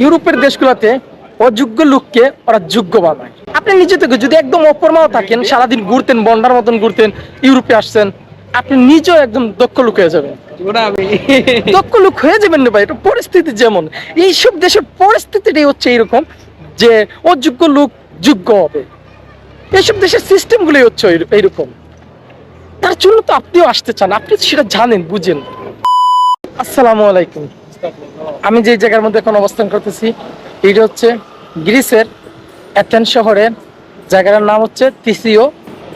ইউরোপের দেশগুলোতে অযোগ্য লোককে ওরা যোগ্য বানায়। আপনি নিজে থেকে যদি একদম অপরমাও থাকেন সারাদিন ঘুরতেন বন্ডার মতন ঘুরতেন ইউরোপে আসছেন আপনি নিজেও একদম দক্ষ লোক হয়ে যাবেন। দক্ষ লোক হয়ে যাবেন না ভাই এটা পরিস্থিতি যেমন। এইসব দেশের পরিস্থিতিটাই হচ্ছে এরকম যে অযোগ্য লোক যোগ্য হবে। এইসব দেশের সিস্টেমগুলোই হচ্ছে এইরকম। তার জন্য তো আপনিও আসতে চান আপনি সেটা জানেন বুঝেন। আসসালামু আলাইকুম। আমি যে জায়গার মধ্যে এখন অবস্থান করতেছি, এটা হচ্ছে গ্রিসের অ্যাথেন শহরের জায়গাটার নাম হচ্ছে তিসিও।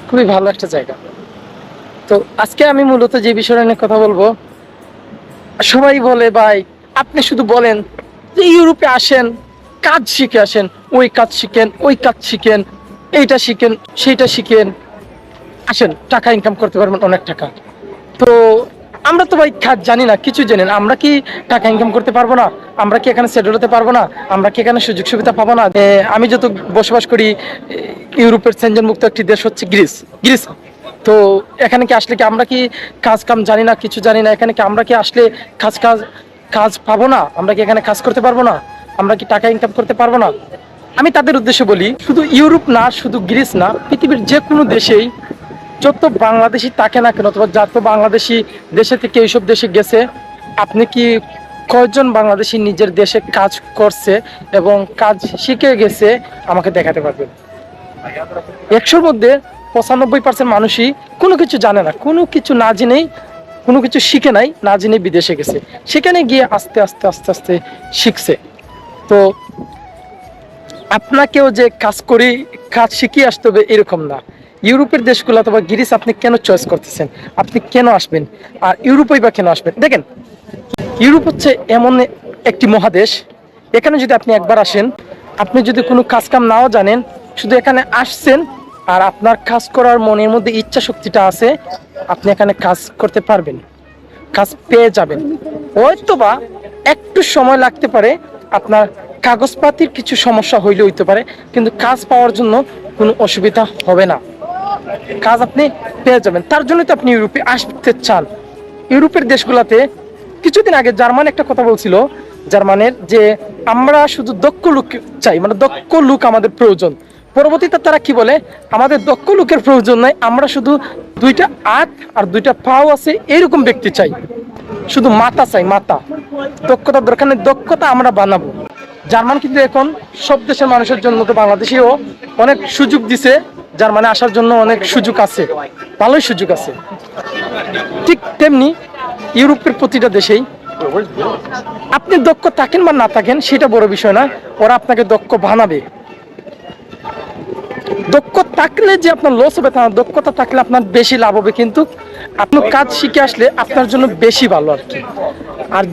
খুবই ভালো একটা জায়গা। তো আজকে আমি মূলত যে বিষয়টা নিয়ে কথা বলব, সবাই বলে ভাই, আপনি শুধু বলেন যে ইউরোপে আসেন, কাজ শিখে আসেন, ওই কাজ শিখেন, ওই কাজ শিখেন, এইটা শিখেন, সেইটা শিখেন। আসেন, টাকা ইনকাম করতে পারবেন অনেক টাকা। আমরা তো ভাই কাজ জানি না, কিছু জানি না। আমরা কি টাকা ইনকাম করতে পারব না? আমরা কি এখানে সেটেল হতে পারব না? আমরা কি এখানে সুযোগ সুবিধা পাবো না? আমি যত বসবাস করি ইউরোপের মুক্ত একটি দেশ হচ্ছে গ্রিস। গ্রিস। তো এখানে কি আসলে কি আমরা কি কাজ কাম জানি না, কিছু জানি না? এখানে কি আমরা কি আসলে কাজ কাজ কাজ পাবো না? আমরা কি এখানে কাজ করতে পারব না? আমরা কি টাকা ইনকাম করতে পারব না? আমি তাদের উদ্দেশ্যে বলি, শুধু ইউরোপ না, শুধু গ্রিস না, পৃথিবীর যে কোনো দেশেই যত বাংলাদেশি থাকে না কেন, অথবা যত বাংলাদেশি দেশে থেকে এইসব দেশে গেছে, আপনি কি কয়জন বাংলাদেশি নিজের দেশে কাজ করছে এবং কাজ শিখে গেছে, আমাকে দেখাতে পারবেন? একশোর মধ্যে পঁচানব্বই পার্সেন্ট মানুষই কোনো কিছু জানে না, কোনো কিছু না জেনেই, কোনো কিছু শিখে নাই, না জেনে বিদেশে গেছে। সেখানে গিয়ে আস্তে আস্তে আস্তে আস্তে শিখছে। তো আপনাকেও যে কাজ করি, কাজ শিখিয়ে আসতে হবে এরকম না। ইউরোপের দেশগুলো অথবা গ্রিস, আপনি কেন চয়েস করতেছেন? আপনি কেন আসবেন? আর ইউরোপেই বা কেন আসবেন? দেখেন, ইউরোপ হচ্ছে এমন একটি মহাদেশ। এখানে যদি আপনি একবার আসেন, আপনি যদি কোনো কাজ কাম নাও জানেন, শুধু এখানে আসছেন আর আপনার কাজ করার মনের মধ্যে ইচ্ছা শক্তিটা আছে, আপনি এখানে কাজ করতে পারবেন, কাজ পেয়ে যাবেন। হয়তো বা একটু সময় লাগতে পারে, আপনার কাগজপাতির কিছু সমস্যা হইলে হইতে পারে, কিন্তু কাজ পাওয়ার জন্য কোনো অসুবিধা হবে না। কাজ আপনি পেয়ে যাবেন। তার জন্য তো আপনি ইউরোপে আসতে চান। ইউরোপের দেশগুলোতে কিছুদিন আগে জার্মান একটা কথা বলছিল, জার্মানের যে আমরা শুধু দক্ষ লোক চাই মানে দক্ষ লোক আমাদের প্রয়োজন। পরবর্তীতে তারা কি বলে? আমাদের দক্ষ লোকের প্রয়োজন নাই, আমরা শুধু দুইটা হাত আর দুইটা পাও আছে, এরকম ব্যক্তি চাই। শুধু মাথা চাই, মাথা। দক্ষতা দরকার নেই, দক্ষতা আমরা বানাবো। জার্মান কিন্তু এখন সব দেশের মানুষের জন্য তো বাংলাদেশেও অনেক সুযোগ দিছে। জার্মানে আসার জন্য অনেক সুযোগ আছে। ভালোই সুযোগ আছে। ঠিক তেমনি ইউরোপের প্রতিটা দেশেই আপনি দক্ষ থাকেন বা না থাকেন, সেটা বড় বিষয় না। ওরা আপনাকে দক্ষ বানাবে। দক্ষ থাকলে যে আপনার লস হবে তা দক্ষতা থাকলে আপনার বেশি লাভ হবে, কিন্তু আপনি কাজ শিখে আসলে আপনার জন্য বেশি ভালো আর কি। আর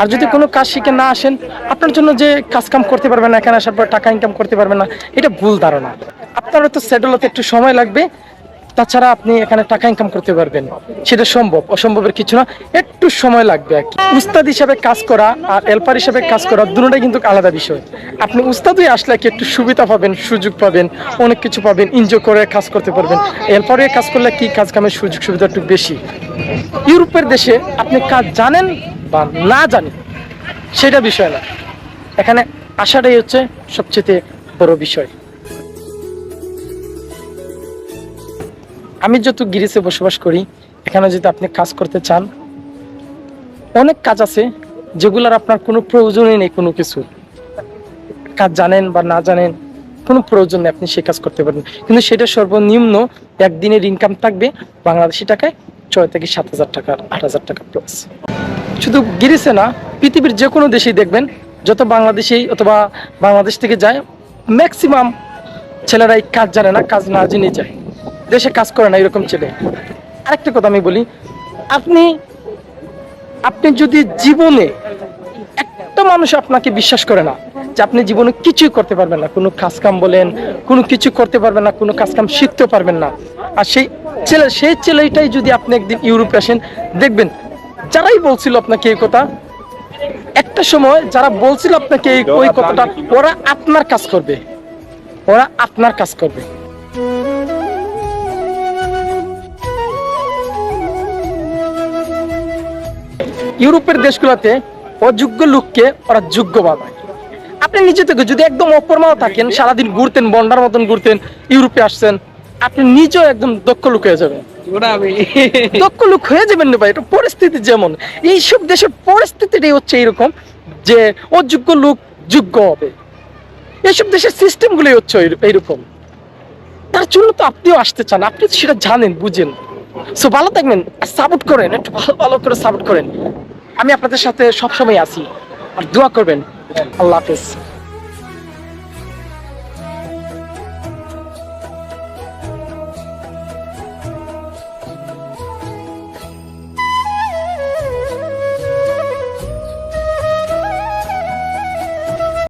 আর যদি কোনো কাজ শিখে না আসেন, আপনার জন্য যে কাজ কাম করতে পারবেন না, এখানে আসার পর টাকা ইনকাম করতে পারবেন না, এটা ভুল ধারণা। আপনার তো সেটেল হতে একটু সময় লাগবে, তাছাড়া আপনি এখানে টাকা ইনকাম করতে পারবেন। সেটা সম্ভব, অসম্ভবের কিছু না, একটু সময় লাগবে আর কি। উস্তাদ হিসাবে কাজ করা আর হেল্পার হিসাবে কাজ করা দুটোটাই কিন্তু আলাদা বিষয়। আপনি উস্তাদ হয়ে আসলে কি একটু সুবিধা পাবেন, সুযোগ পাবেন, অনেক কিছু পাবেন এনজয় করে কাজ করতে পারবেন। হেল্পার হয়ে কাজ করলে কি কাজ কামের সুযোগ সুবিধা একটু বেশি? ইউরোপের দেশে আপনি কাজ জানেন বা না জানি, সেটা বিষয় না। এখানে আসাটাই হচ্ছে সবচেয়ে বড় বিষয়। আমি যত গ্রিসে বসবাস করি, এখানে যদি আপনি কাজ করতে চান, অনেক কাজ আছে যেগুলোর আপনার কোনো প্রয়োজনই নেই কোনো কিছু। কাজ জানেন বা না জানেন, কোনো প্রয়োজন নেই আপনি সে কাজ করতে পারবেন। কিন্তু সেটা সর্বনিম্ন একদিনের ইনকাম থাকবে বাংলাদেশি টাকায় ছয় থেকে সাত হাজার টাকা, আট হাজার টাকা প্লাস শুধু গিরিসে না, পৃথিবীর যে কোনো দেশেই দেখবেন, যত বাংলাদেশেই অথবা বাংলাদেশ থেকে যায় ম্যাক্সিমাম ছেলেরাই কাজ জানে না, কাজ না জেনে যায়। দেশে কাজ করে না এরকম ছেলে। আরেকটা কথা আমি বলি, আপনি আপনি যদি জীবনে একটা মানুষ আপনাকে বিশ্বাস করে না, যে আপনি জীবনে কিছুই করতে পারবেন না, কোনো কাজ কাম বলেন, কোনো কিছু করতে পারবেন না, কোনো কাজ কাম শিখতেও পারবেন না, আর সেই ছেলে, সেই ছেলেটাই যদি আপনি একদিন ইউরোপে আসেন, দেখবেন যারাই বলছিল আপনাকে এই কথা, একটা সময় যারা বলছিল আপনাকে ওই কথাটা, ওরা আপনার কাজ করবে। ওরা আপনার কাজ করবে। ইউরোপের দেশগুলোতে অযোগ্য লোককে ওরা যোগ্য বানায়। আপনি নিজে থেকে যদি একদম অপরমাও থাকেন, সারাদিন ঘুরতেন, বন্ডার মতন ঘুরতেন, ইউরোপে আসছেন, আপনি নিজেও একদম দক্ষ লোক হয়ে যাবেন। দক্ষ লোক হয়ে যাবেন না ভাই, এটা পরিস্থিতি যেমন। এইসব দেশের পরিস্থিতিটাই হচ্ছে এরকম যে অযোগ্য লোক যোগ্য হবে। এইসব দেশের সিস্টেম গুলোই হচ্ছে এইরকম। তার জন্য তো আপনিও আসতে চান, আপনি তো সেটা জানেন, বুঝেন। সো ভালো থাকবেন সাপোর্ট করেন, একটু ভালো ভালো করে সাপোর্ট করেন। আমি আপনাদের সাথে সবসময় আছি, আর দোয়া করবেন। আল্লাহ হাফেজ।